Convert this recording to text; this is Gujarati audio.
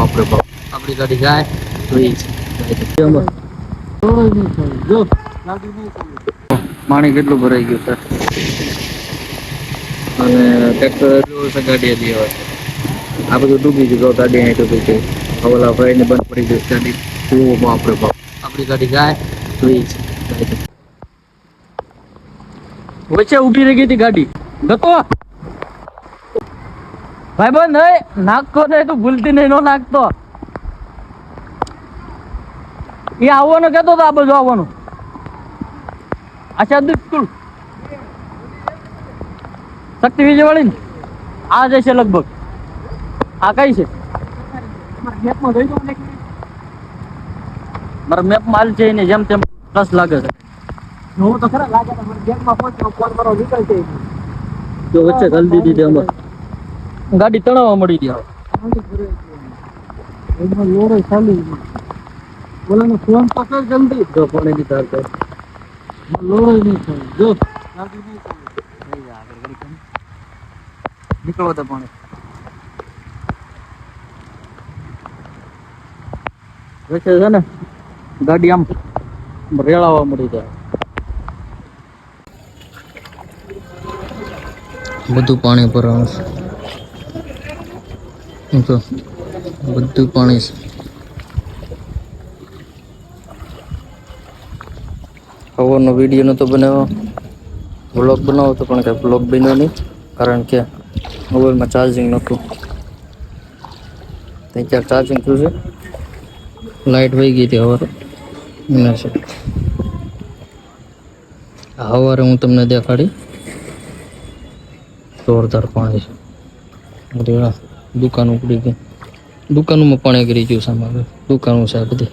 બાપરે બાપ. આપણી ગાડી જાય પાણી કેટલું ભરાઈ ગયું છે? અને ટ્રેક્ટર ગાડી હતી હવે આ બધું ડૂબી ગયું ગાડી અહીં ડૂબી ગઈ. હવલા ભાઈને બંધ પડી ગયું ગાડી. ઓ આપણે આપણી ગાડી જાય તો વચ્ચે ઊભી રહી ગઈ હતી ગાડી. ગતો ભાઈ બંધ હે નાખતો નહીં તું ભૂલતી નહીં નો નાખતો. એ આવવાનું કેતો તો આ બધું આવવાનું. અચ્છા દુષ્કુળ શક્તિ વિજયવાળી ને? આ જશે લગભગ. આ કઈ છે? મારા મેપ માલ છે ને જેમ તેમ પ્લસ લાગે છે. જોવું તો ખરા લાગે તો મને બેંકમાં પહોંચ્યો ફોન કરો નીકળશે. જો વચ્ચે જલ્દી દીધી અમાર ગાડી તણાવવા મળી ગયા એમાં લોડો ચાલી બોલાનો ફોન પકડ જલ્દી. જો પાણી ની તાર પર લોડો નહીં થાય જો. ગાડી નહીં ચાલે. નીકળો તો પાણી. વચ્ચે છે ને ગાડી આમ રેળાવા મળી જાય. બધું પાણી ભરવાનું જો બધું પાણી છે સવારનો વીડિયો નહોતો બનાવ્યો. વ્લોગ બનાવો તો પણ કાંઈ બ્લોગ બન્યો નહીં. કારણ કે મોબાઈલમાં ચાર્જિંગ નહોતું. ત્યાં ક્યાંક ચાર્જિંગ થયું છે? લાઇટ વહી ગઈ હતી સવારે સવારે હું તમને દેખાડી. જોરદાર પાણી છે. બધી દુકાન ઉપડી ગઈ. દુકાનોમાં પાણી કરી ગયું સામે દુકાનો છે બધી.